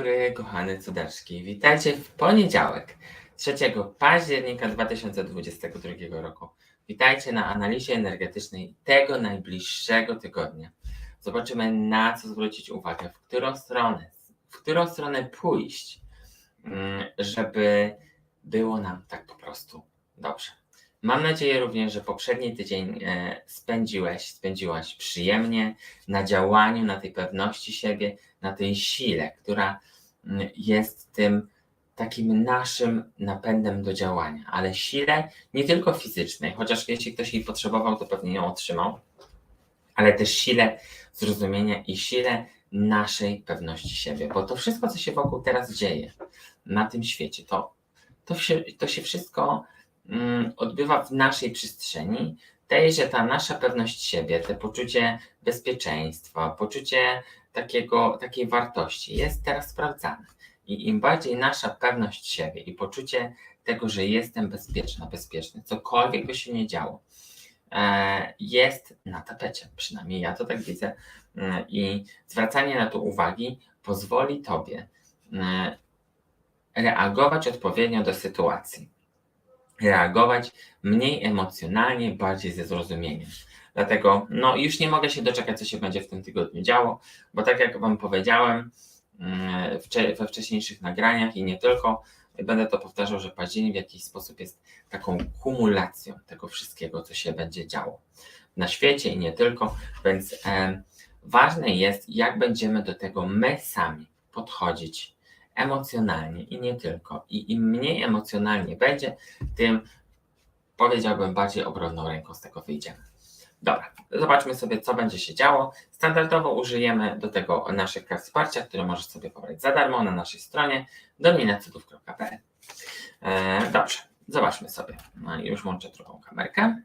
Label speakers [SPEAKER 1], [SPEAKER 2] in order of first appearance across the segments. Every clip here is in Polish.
[SPEAKER 1] Dobry, kochane cudeczki. Witajcie w poniedziałek, 3 października 2022 roku. Witajcie na analizie energetycznej tego najbliższego tygodnia. Zobaczymy, na co zwrócić uwagę, w którą stronę, w którą stronę pójść, mm, żeby było nam tak po prostu dobrze. Mam nadzieję również, że poprzedni tydzień e, spędziłeś, spędziłaś przyjemnie na działaniu, na tej pewności siebie, na tej sile, która mm, jest tym takim naszym napędem do działania, ale sile nie tylko fizycznej, chociaż jeśli ktoś jej potrzebował, to pewnie ją otrzymał, ale też sile zrozumienia i sile naszej pewności siebie, bo to wszystko, co się wokół teraz dzieje na tym świecie, to, to, się, to się wszystko odbywa w naszej przestrzeni, tej, że ta nasza pewność siebie, to poczucie bezpieczeństwa, poczucie takiego, takiej wartości jest teraz sprawdzane. I im bardziej nasza pewność siebie i poczucie tego, że jestem bezpieczna, bezpieczny, cokolwiek by się nie działo, e, jest na tapecie. Przynajmniej ja to tak widzę. E, I zwracanie na to uwagi pozwoli Tobie e, reagować odpowiednio do sytuacji. Reagować mniej emocjonalnie, bardziej ze zrozumieniem. Dlatego no, już nie mogę się doczekać, co się będzie w tym tygodniu działo, bo tak jak Wam powiedziałem mm, we wcześniejszych nagraniach i nie tylko, będę to powtarzał, że październik w jakiś sposób jest taką kumulacją tego wszystkiego, co się będzie działo na świecie i nie tylko, więc ważne jest, jak będziemy do tego my sami podchodzić emocjonalnie i nie tylko. I im mniej emocjonalnie będzie, tym powiedziałbym bardziej obronną ręką z tego wyjdziemy. Dobra, zobaczmy sobie, co będzie się działo. Standardowo użyjemy do tego naszych kart wsparcia, które możesz sobie pobrać za darmo na naszej stronie dominacudów.pl. E, dobrze, zobaczmy sobie. No i już łączę drugą kamerkę.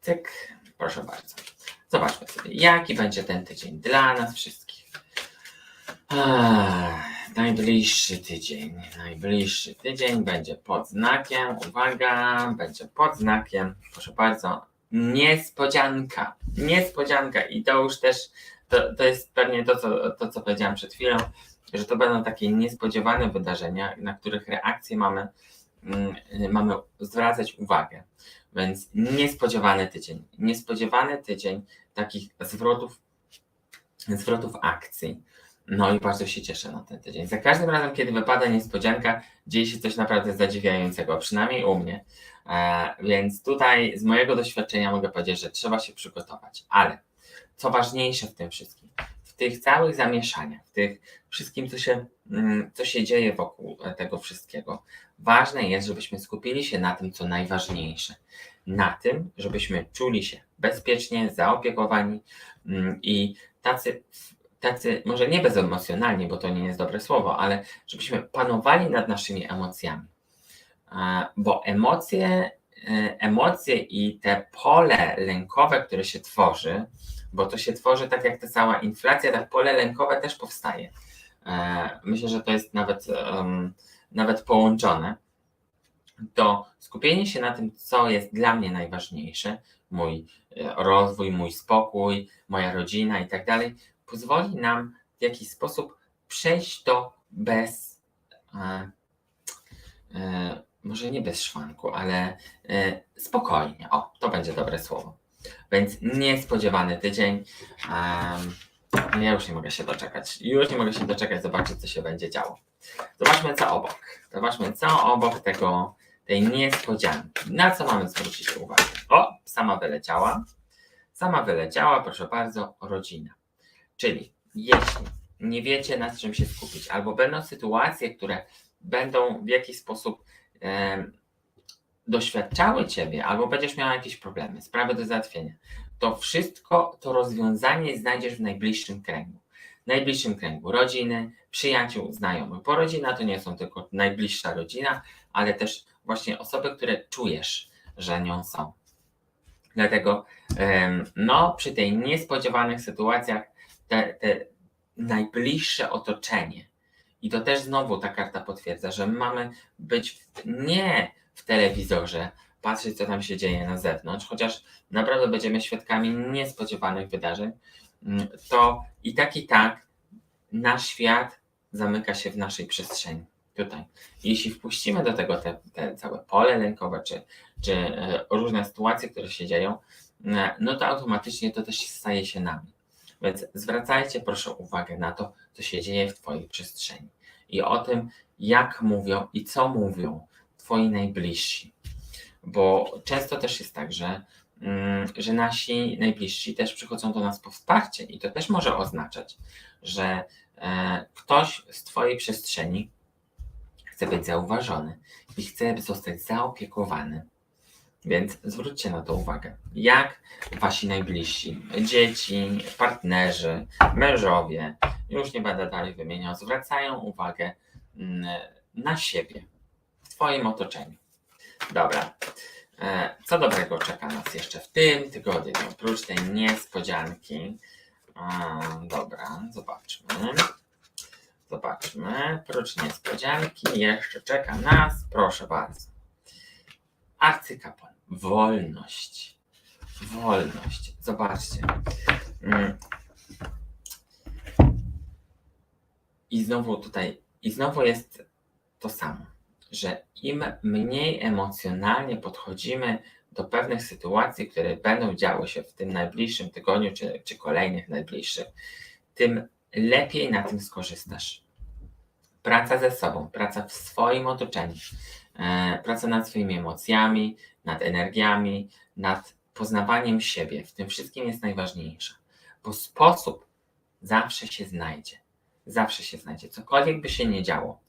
[SPEAKER 1] Cyk, proszę bardzo. Zobaczmy sobie, jaki będzie ten tydzień dla nas wszystkich. Ech, najbliższy tydzień. Najbliższy tydzień będzie pod znakiem, uwaga, będzie pod znakiem, proszę bardzo, niespodzianka. Niespodzianka i to już też, to, to jest pewnie to co, to, co powiedziałam przed chwilą, że to będą takie niespodziewane wydarzenia, na których reakcje mamy, mm, mamy zwracać uwagę. Więc niespodziewany tydzień. Niespodziewany tydzień takich zwrotów, zwrotów akcji. No i bardzo się cieszę na ten tydzień. Za każdym razem, kiedy wypada niespodzianka, dzieje się coś naprawdę zadziwiającego, przynajmniej u mnie. E, więc tutaj z mojego doświadczenia mogę powiedzieć, że trzeba się przygotować. Ale co ważniejsze w tym wszystkim, w tych całych zamieszaniach, w tych wszystkim, co się, mm, co się dzieje wokół tego wszystkiego, ważne jest, żebyśmy skupili się na tym, co najważniejsze. Na tym, żebyśmy czuli się bezpiecznie, zaopiekowani mm, i tacy tacy, może nie bezemocjonalnie, bo to nie jest dobre słowo, ale żebyśmy panowali nad naszymi emocjami. Bo emocje, e, emocje i te pole lękowe, które się tworzy, bo to się tworzy tak jak ta cała inflacja, tak pole lękowe też powstaje. E, myślę, że to jest nawet, nawet połączone. To skupienie się na tym, co jest dla mnie najważniejsze, mój e, rozwój, mój spokój, moja rodzina i tak dalej, pozwoli nam w jakiś sposób przejść to bez, e, e, może nie bez szwanku, ale e, spokojnie. O, to będzie dobre słowo. Więc niespodziewany tydzień. ja już nie mogę się doczekać. Już nie mogę się doczekać zobaczyć, co się będzie działo. Zobaczmy, co obok. Zobaczmy, co obok tego, tej niespodzianki. Na co mamy zwrócić uwagę? O, sama wyleciała. Sama wyleciała, proszę bardzo, rodzina. Czyli jeśli nie wiecie nad czym się skupić, albo będą sytuacje, które będą w jakiś sposób e, doświadczały ciebie, albo będziesz miał jakieś problemy, sprawy do załatwienia, to wszystko to rozwiązanie znajdziesz w najbliższym kręgu. Najbliższym kręgu rodziny, przyjaciół, znajomych, bo rodzina to nie są tylko najbliższa rodzina, ale też właśnie osoby, które czujesz, że nią są. Dlatego no, przy tej niespodziewanych sytuacjach te, te najbliższe otoczenie. I to też znowu ta karta potwierdza, że mamy być w, nie w telewizorze, patrzeć, co tam się dzieje na zewnątrz, chociaż naprawdę będziemy świadkami niespodziewanych wydarzeń, mm, to i tak, i tak nasz świat zamyka się w naszej przestrzeni. Tutaj. Jeśli wpuścimy do tego te, te całe pole lękowe, czy, czy e, różne sytuacje, które się dzieją, e, no to automatycznie to też staje się nami. Więc zwracajcie proszę uwagę na to, co się dzieje w Twojej przestrzeni i o tym, jak mówią i co mówią Twoi najbliżsi. Bo często też jest tak, że, mm, że nasi najbliżsi też przychodzą do nas po wsparcie i to też może oznaczać, że e, ktoś z Twojej przestrzeni chce być zauważony i chce zostać zaopiekowany. Więc zwróćcie na to uwagę. Jak wasi najbliżsi, dzieci, partnerzy, mężowie, już nie będę dalej wymieniał, zwracają uwagę mm, na siebie w Twoim otoczeniu. Dobra. E, Co dobrego czeka nas jeszcze w tym tygodniu, oprócz tej niespodzianki? Dobra, zobaczmy. Zobaczmy. Oprócz niespodzianki jeszcze czeka nas, proszę bardzo. Arcykapłan. Wolność. Wolność. Zobaczcie. Mm. I znowu tutaj, i znowu jest to samo, że im mniej emocjonalnie podchodzimy do pewnych sytuacji, które będą działy się w tym najbliższym tygodniu, czy, czy kolejnych najbliższych, tym lepiej na tym skorzystasz. Praca ze sobą, praca w swoim otoczeniu, praca nad swoimi emocjami, nad energiami, nad poznawaniem siebie. W tym wszystkim jest najważniejsza, bo sposób zawsze się znajdzie. Zawsze się znajdzie. Cokolwiek by się nie działo,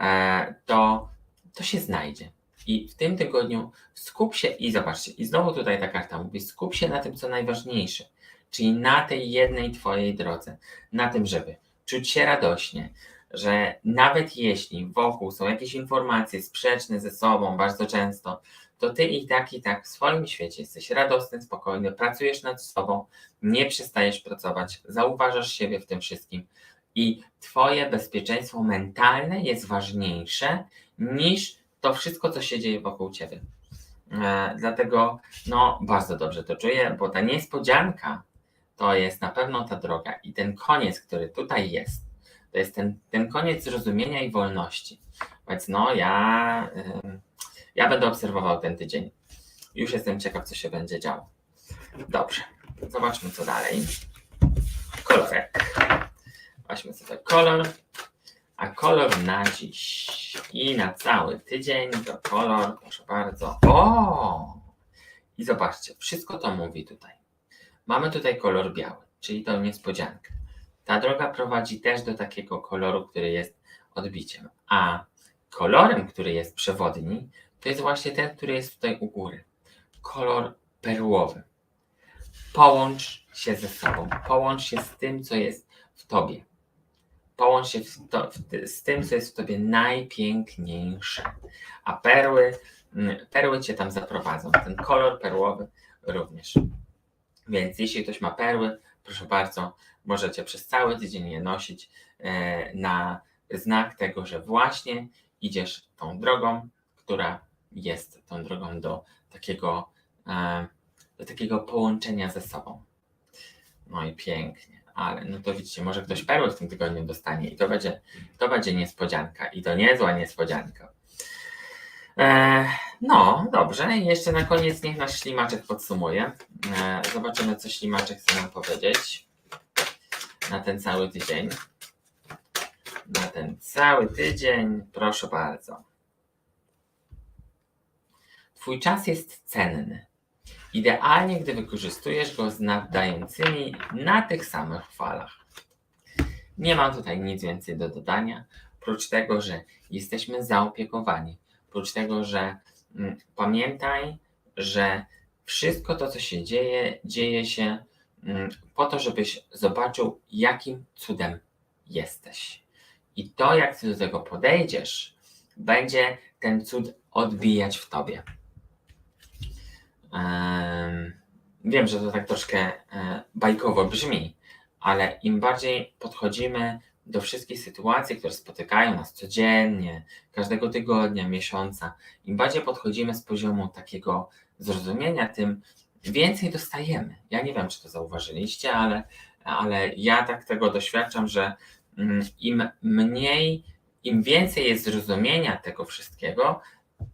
[SPEAKER 1] e, to, to się znajdzie. I w tym tygodniu skup się i zobaczcie, i znowu tutaj ta karta mówi, skup się na tym, co najważniejsze, czyli na tej jednej Twojej drodze, na tym, żeby czuć się radośnie, że nawet jeśli wokół są jakieś informacje sprzeczne ze sobą bardzo często, to Ty i tak, i tak w swoim świecie jesteś radosny, spokojny, pracujesz nad sobą, nie przestajesz pracować, zauważasz siebie w tym wszystkim i Twoje bezpieczeństwo mentalne jest ważniejsze niż to wszystko, co się dzieje wokół Ciebie. E, dlatego no, bardzo dobrze to czuję, bo ta niespodzianka to jest na pewno ta droga i ten koniec, który tutaj jest, to jest ten, ten koniec zrozumienia i wolności. Więc no, ja, ja będę obserwował ten tydzień. Już jestem ciekaw, co się będzie działo. Dobrze, zobaczmy co dalej. Kolorek. Weźmy sobie kolor. A kolor na dziś i na cały tydzień to kolor, proszę bardzo. O! I zobaczcie, wszystko to mówi tutaj. Mamy tutaj kolor biały, czyli tą niespodziankę. Ta droga prowadzi też do takiego koloru, który jest odbiciem. A kolorem, który jest przewodni, to jest właśnie ten, który jest tutaj u góry. Kolor perłowy. Połącz się ze sobą, połącz się z tym, co jest w tobie. Połącz się to, z tym, co jest w tobie najpiękniejsze. A perły, mm, perły cię tam zaprowadzą. Ten kolor perłowy również. Więc jeśli ktoś ma perły, proszę bardzo, możecie przez cały tydzień je nosić e, na znak tego, że właśnie idziesz tą drogą, która jest tą drogą do takiego, e, do takiego połączenia ze sobą. No i pięknie, ale no to widzicie, może ktoś perły w tym tygodniu dostanie i to będzie, to będzie niespodzianka i to niezła niespodzianka. E, no, dobrze. I jeszcze na koniec niech nasz ślimaczek podsumuje. E, zobaczymy, co ślimaczek chce nam powiedzieć na ten cały tydzień. Na ten cały tydzień, proszę bardzo. Twój czas jest cenny. Idealnie, gdy wykorzystujesz go z nadającymi na tych samych falach. Nie mam tutaj nic więcej do dodania, oprócz tego, że jesteśmy zaopiekowani. Oprócz tego, że mm, pamiętaj, że wszystko to, co się dzieje, dzieje się mm, po to, żebyś zobaczył, jakim cudem jesteś. I to, jak ty do tego podejdziesz, będzie ten cud odbijać w tobie. Em, wiem, że to tak troszkę e, bajkowo brzmi, ale im bardziej podchodzimy do wszystkich sytuacji, które spotykają nas codziennie, każdego tygodnia, miesiąca, im bardziej podchodzimy z poziomu takiego zrozumienia, tym więcej dostajemy. Ja nie wiem, czy to zauważyliście, ale, ale ja tak tego doświadczam, że mm, im mniej, im więcej jest zrozumienia tego wszystkiego,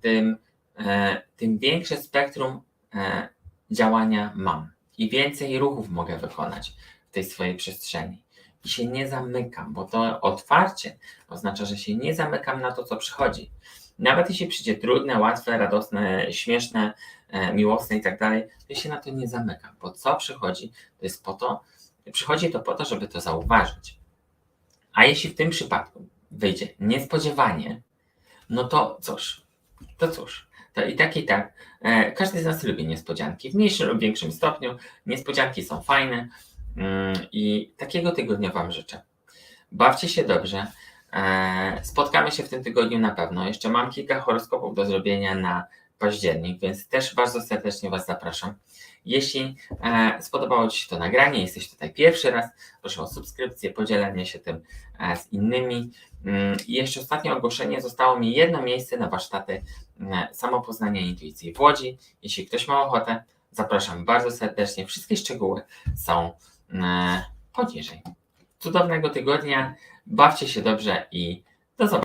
[SPEAKER 1] tym, e, tym większe spektrum e, działania mam i więcej ruchów mogę wykonać w tej swojej przestrzeni. Się nie zamykam, bo to otwarcie oznacza, że się nie zamykam na to, co przychodzi. Nawet jeśli przyjdzie trudne, łatwe, radosne, śmieszne, e, miłosne i tak dalej, to się na to nie zamykam, bo co przychodzi, to jest po to, przychodzi to po to, żeby to zauważyć. A jeśli w tym przypadku wyjdzie niespodziewanie, no to cóż, to cóż, to i tak, i tak. E, każdy z nas lubi niespodzianki, w mniejszym lub większym stopniu. Niespodzianki są fajne i takiego tygodnia Wam życzę. Bawcie się dobrze. E, spotkamy się w tym tygodniu na pewno. Jeszcze mam kilka horoskopów do zrobienia na październik, więc też bardzo serdecznie Was zapraszam. Jeśli e, spodobało Ci się to nagranie, jesteś tutaj pierwszy raz, proszę o subskrypcję, podzielenie się tym e, z innymi. Mm, I jeszcze ostatnie ogłoszenie, zostało mi jedno miejsce na warsztaty samopoznania intuicji w Łodzi. Jeśli ktoś ma ochotę, zapraszam bardzo serdecznie. Wszystkie szczegóły są poniżej. Cudownego tygodnia, bawcie się dobrze i do zobaczenia.